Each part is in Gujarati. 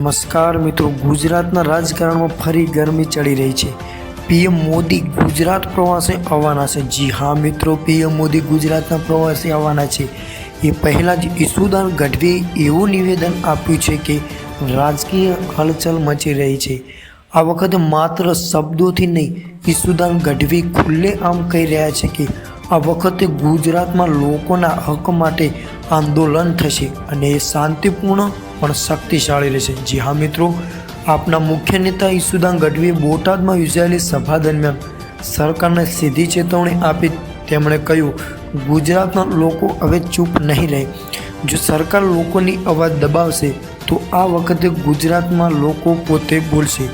નમસ્કાર મિત્રો, ગુજરાતના રાજકારણમાં ફરી ગરમી ચડી રહી છે. પીએમ મોદી ગુજરાત પ્રવાસે આવવાના છે. જી હા મિત્રો, પીએમ મોદી ગુજરાતના પ્રવાસે આવવાના છે. એ પહેલાં જ ઈસુદાન ગઢવીએ એવું નિવેદન આપ્યું છે કે રાજકીય હલચલ મચી રહી છે. આ વખતે માત્ર શબ્દોથી નહીં, ઈસુદાન ગઢવી ખુલ્લે આમ કહી રહ્યા છે કે આ વખતે ગુજરાતમાં લોકોના હક માટે આંદોલન થશે અને એ શાંતિપૂર્ણ પણ શક્તિશાળી રહેશે. જી હા, મિત્રો. આપના મુખ્ય નેતા ઈસુદાન ગઢવીએ બોટાદમાં યોજાયેલી સભા દરમિયાન સરકારને સીધી ચેતવણી આપી. તેમણે કહ્યું, ગુજરાતના લોકો હવે ચૂપ નહીં રહે. જો સરકાર લોકોની અવાજ દબાવશે, તો આ વખતે ગુજરાતમાં લોકો પોતે બોલશે.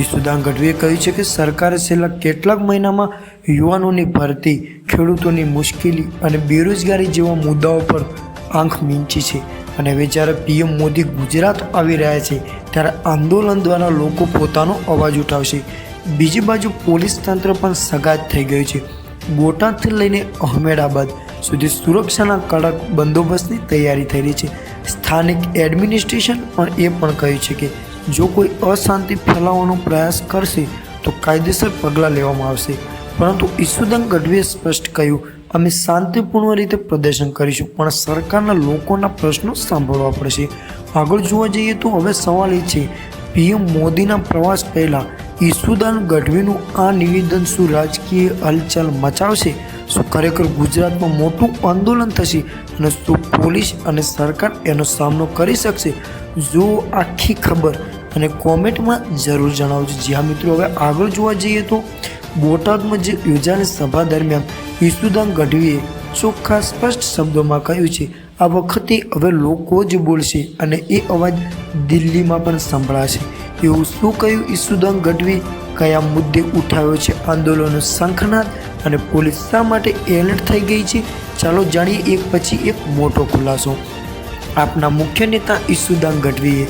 ઈસુદાન ગઢવીએ કહ્યું છે કે સરકારે છેલ્લા કેટલાક મહિનામાં યુવાનોની ભરતી, ખેડૂતોની મુશ્કેલી અને બેરોજગારી જેવા મુદ્દાઓ પર આંખ મીંચી છે. અને હવે જ્યારે પીએમ મોદી ગુજરાત આવી રહ્યા છે, ત્યારે આંદોલન દ્વારા લોકો પોતાનો અવાજ ઉઠાવશે. બીજી બાજુ પોલીસ તંત્ર પણ સગાત થઈ ગયું છે. બોટાદથી લઈને અહમેદાબાદ સુધી સુરક્ષાના કડક બંદોબસ્તની તૈયારી થઈ રહી છે. સ્થાનિક એડમિનિસ્ટ્રેશન પણ એ પણ કહ્યું છે કે, જો કોઈ અશાંતિ ફેલાવવાનો પ્રયાસ કરશે, તો કાયદેસર પગલાં લેવામાં આવશે. પરંતુ ઈસુદન ગઢવીએ સ્પષ્ટ કહ્યું અમે શાંતિપૂર્ણ રીતે પ્રદર્શન કરીશું. પણ સરકારના લોકોના પ્રશ્નો સાંભળવા પડશે. આગળ જોવા જઈએ તો હવે સવાલ એ છે, પીએમ મોદીના પ્રવાસ પહેલાં ઈસુદાન ગઢવીનું આ નિવેદન શું રાજકીય હલચલ મચાવશે? શું ખરેખર ગુજરાતમાં મોટું આંદોલન થશે અને શું પોલીસ અને સરકાર એનો સામનો કરી શકશે? જો આખી ખબર અને કોમેન્ટમાં જરૂર જણાવજો. જ્યાં મિત્રો હવે આગળ જોવા જઈએ તો બોટાદમાં જે યોજાયેલી સભા દરમિયાન ઈસુદાન ગઢવીએ ચોખ્ખા સ્પષ્ટ શબ્દોમાં કહ્યું છે, આ વખતે હવે લોકો જ બોલશે અને એ અવાજ દિલ્હીમાં પણ સંભળાશે. એવું શું કહ્યું ઈસુદાન ગઢવી? કયા મુદ્દે ઉઠાવ્યો છે આંદોલનનો શંખનાદ અને પોલીસ શા માટે એલર્ટ થઈ ગઈ છે? ચાલો જાણીએ એક પછી એક મોટો ખુલાસો. આપના મુખ્ય નેતા ઈસુદાન ગઢવીએ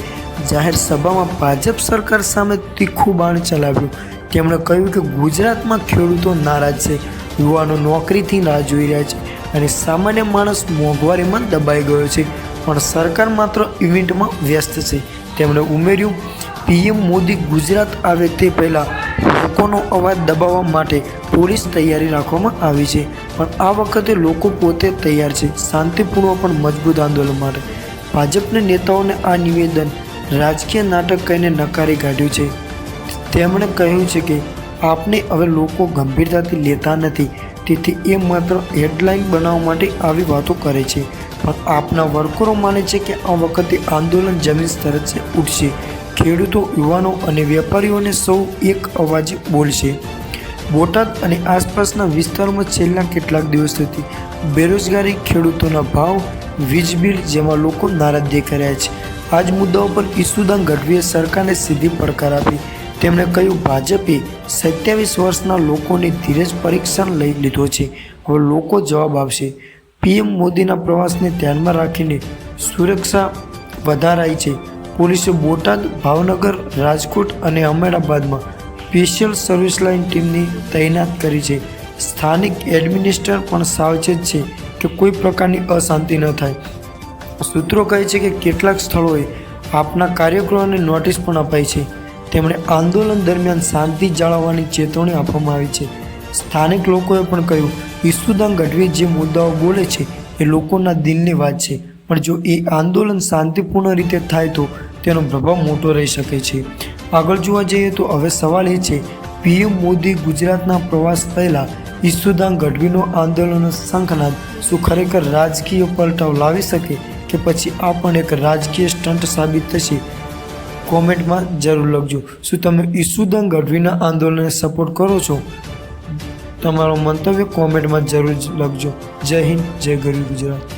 જાહેર સભામાં ભાજપ સરકાર સામે તીખું બાણ ચલાવ્યું. તેમણે કહ્યું કે ગુજરાતમાં ખેડૂતો નારાજ છે, યુવાનો નોકરીથી રાહ જોઈ રહ્યા છે અને સામાન્ય માણસ મોંઘવારીમાં દબાઈ ગયો છે, પણ સરકાર માત્ર ઇવેન્ટમાં વ્યસ્ત છે. તેમણે ઉમેર્યું, પીએમ મોદી ગુજરાત આવે તે પહેલાં લોકોનો અવાજ દબાવવા માટે પોલીસ તૈયારી રાખવામાં આવી છે, પણ આ વખતે લોકો પોતે તૈયાર છે, શાંતિપૂર્વક પણ મજબૂત આંદોલન માટે. ભાજપના નેતાઓને આ નિવેદન રાજકીય નાટક કહીને નકારી કાઢ્યું છે. તેમણે કહ્યું છે કે આપને હવે લોકો ગંભીરતાથી લેતા નથી, તેથી એ માત્ર હેડલાઇન બનાવવા માટે આવી વાતો કરે છે. પણ આપના વર્કરો માને છે કે આ વખતે આંદોલન જમીન સ્તરે છે ઉઠશે. ખેડૂતો, યુવાનો અને વેપારીઓને સૌ એક અવાજે બોલશે. બોટાદ અને આસપાસના વિસ્તારોમાં છેલ્લા કેટલાક દિવસોથી બેરોજગારી, ખેડૂતોના ભાવ, વીજ બિલ જેમાં લોકો નારાજ દેખાઈ રહ્યા છે. જ મુદ્દાઓ પર ઈસુદાન ગઢવીએ સરકારને સીધી પડકાર આપી. તેમણે કહ્યું, ભાજપે સત્યાવીસ વર્ષના લોકોની ધીરજ પરીક્ષણ લઈ લીધો છે. હવે લોકો જવાબ આપશે. પીએમ મોદીના પ્રવાસને ધ્યાનમાં રાખીને સુરક્ષા વધારાઈ છે. પોલીસે બોટાદ, ભાવનગર, રાજકોટ અને અમદાવાદમાં સ્પેશિયલ સર્વિસ લાઇન ટીમની તૈનાત કરી છે. સ્થાનિક એડમિનિસ્ટર પણ સાવચેત છે કે કોઈ પ્રકારની અશાંતિ ન થાય. સૂત્રો કહે છે કે કેટલાક સ્થળોએ આપના કાર્યક્રમોને નોટિસ પણ અપાઈ છે. તેમણે આંદોલન દરમિયાન શાંતિ જાળવવાની ચેતવણી આપવામાં આવી છે. સ્થાનિક લોકોએ પણ કહ્યું, ઈસુદાન ગઢવી જે મુદ્દાઓ બોલે છે, એ લોકોના દિલની વાત છે. પણ જો એ આંદોલન શાંતિપૂર્ણ રીતે થાય તો તેનો પ્રભાવ મોટો રહી શકે છે. આગળ જોવા જઈએ તો હવે સવાલ એ છે, પીએમ મોદી ગુજરાતના પ્રવાસ પહેલાં ઈસુદાન ગઢવીનો આંદોલનનો શંખનાદ શું ખરેખર રાજકીય પલટાવ લાવી શકે કે પછી આ પણ એક રાજકીય સ્ટન્ટ સાબિત થશે? કોમેન્ટમાં જરૂર લખજો. શું તમે ઈસુદાન ગઢવીના આંદોલનને સપોર્ટ કરો છો? તમારો મંતવ્ય કોમેન્ટમાં જરૂર લખજો. જય હિન્દ, જય ગરીબ ગુજરાત.